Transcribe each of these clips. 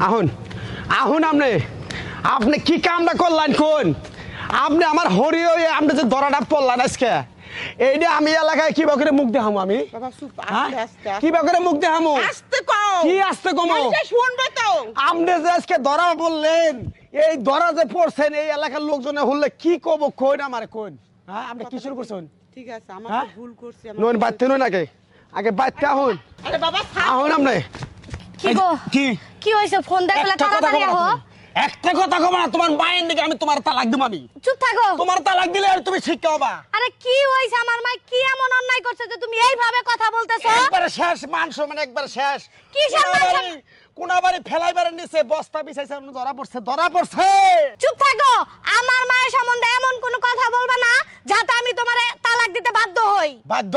আহুন আহুন আপনি আপনি কি কামটা করলেন কোন? আপনি আমার হরি হয়ে আপনি যে দরাটা পড়লেন আজকে এইটা আমি এলাকায় কিবা করে মুখ দেখামো আমি? চুপ হ্যাঁ? আস্তে আস্তে। কিবা করে মুখ দেখামো? কি আস্তে কমো? শুনবে তো। আপনি যে আজকে ধরা বললেন এই ধরা যে পড়ছেন এই এলাকার লোকজনে হলে কি কব কইন আমার কোন? হ্যাঁ আপনি কি শুরু করছেন? ঠিক আছে আমার হ্যাঁ? ভুল করছি আমার নন নন আগে। আগে আহুন। আরে বাবা আহুন আপনি কি গো? কি? কি হয়েছে? ফোন দেখলে তাড়াতাড়ি আহো। একটা কথা কবা না তোমার মায়ের দিকে আমি তোমার তালাক দিব আমি। চুপ থাকো। তোমার তালাক দিলে আর তুমি শিক্ষা হবা আরে কি হয়েছে? আমার মা কি এমন অন্যায় করছে যে তুমি এইভাবে কথা বলতেছো? একবারে শেষ মান সম্মান একবার শেষ। কিসের মান কোনাবাড়ি কোনাবাড়ি ফেলাইবার নিচে বস্তা বিছাইছে ধরা পড়ছে ধরা পড়ছে। চুপ থাকো। আমার মায়ের সম্বন্ধে এমন কোনো কথা বলবে না যাতে আমি তোমারে তালাক দিতে বাধ্য হই। বাধ্য?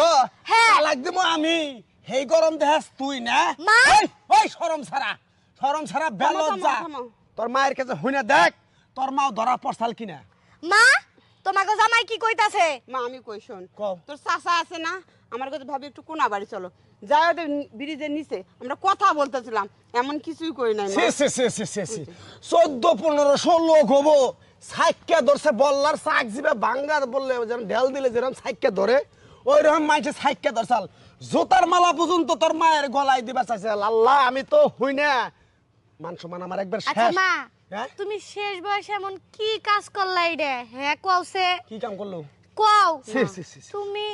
হ্যাঁ। তালাক দিব আমি। হেই গরম দেহাস তুই না? মা? ওই ওই শরম ছাড়া। শরম ছাড়া বেলত যা। তোর মায়ের কাছে হইনা দেখ তোর মাও ধরা পড়ছাল কিনা। মা তোমাকে জামাই কি কইতাছে? মা আমি কই শোন। তোর চাচা আছে না? আমার কাছে ভাবি একটু কোনা বাড়ি চলো। যাই ওদের ব্রিজের নিচে আমরা কথা বলতেছিলাম এমন কিছুই কই নাই মা। সে সে সে সে সে সে। চোদ্দ পনেরোশো লোক হব সাইকে ধরছে বল্লার শাক জিবে বাঙ্গার বললে যেন ঢেল দিলে যেরকম সাইকে ধরে ওই রকম মাইছে সাইকে ধরছাল। জোতার মালা পর্যন্ত তোর মায়ের গলায় দিবা চাইছে। আল্লাহ আমি তো হই না। মান সম্মান আমার একবার আচ্ছা মা হ্যাঁ? তুমি শেষ বয়সে এমন কি কাজ করলা রে হ্যাঁ কওছে কি কাম করল? কও। তুমি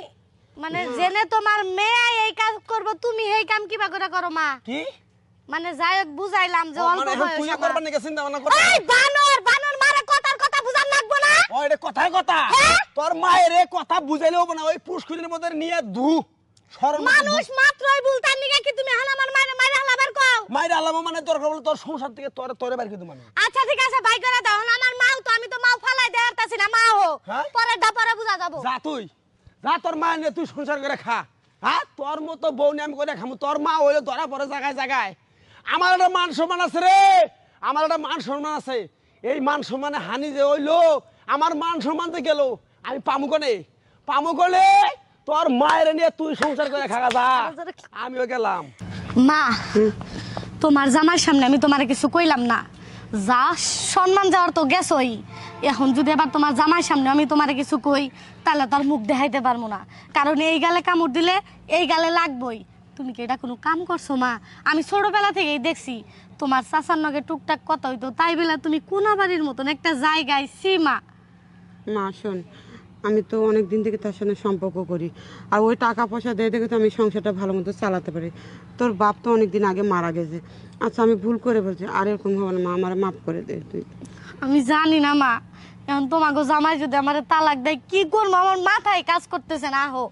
মানে জেনে তোমার মেয়ে এই কাজ করব তুমি এই কাম কিবা করে করো মা। কি? মানে যাই হোক বুঝাইলাম যে অল্প মানে বয়স করবার নাকি চিন্তা ভাবনা করছিস? এই বানর বানর মারে কথার কথা বুঝান লাগবো না? ও এটা কথায় কথা। হ্যাঁ? তোর মায়ের কথা বুঝাইলেও না ওই পুষ্করির মধ্যে নিয়ে ধু মানুষ মাত্রই ভুলতার নিগে কি তুমি হান আমার মায়ের মায়ের হালাবার কও মানে দরকার বলে তোর সংসার থেকে তোর তোরে বাড়ি কিন্তু মানে আচ্ছা ঠিক আছে বাই করে দাও। না আমার মাও তো আমি তো মাও ফালাই দেয় আরতাছি না মা হো হ্যাঁ? পরে দাপরে বুঝা যাব। যা তুই যা তোর মা নিয়ে তুই সংসার করে খা। হ্যাঁ? তোর মতো বউ নিয়ে আমি করে খামু। তোর মা হইলে ধরা পরে জায়গায় জায়গায়। আমার একটা মান সম্মান আছে রে। আমার একটা মান সম্মান আছে। এই মান সম্মানে হানি যে হইল আমার মান সম্মান যে গেল আমি পামু কনে? পামু কলে তোর মায়ের নিয়ে তুই সংসার করে খাগা যা। আমিও গেলাম। মা তোমার জামার সামনে আমি তোমার কিছু কইলাম না। যা সম্মান যাওয়ার তো গেছই। এখন যদি এবার তোমার জামার সামনে আমি তোমার কিছু কই, তাহলে তার মুখ দেখাইতে পারব না। কারণ এই গালে কামড় দিলে এই গালে লাগবই। তুমি কি এটা কোনো কাম করছ, মা? আমি ছোটবেলা থেকেই দেখছি তোমার চাচার নগে টুকটাক কথা হইতো। তাই বেলা তুমি কোনাবাড়ির মতন একটা জায়গায় সীমা। মা, শোন আমি তো অনেক দিন থেকে তার সঙ্গে সম্পর্ক করি। আর ওই টাকা পয়সা দিয়ে দেখে তো আমি সংসারটা ভালো মতো চালাতে পারি। তোর বাপ তো অনেক দিন আগে মারা গেছে। আচ্ছা আমি ভুল করে বলছি। আর এরকম হবে না, মা, আমার মাফ করে দে তুই। আমি জানি না, মা। এখন তোমাকে জামাই যদি আমার তালাক দেয়, কি করব? আমার মাথায় কাজ করতেছে না হো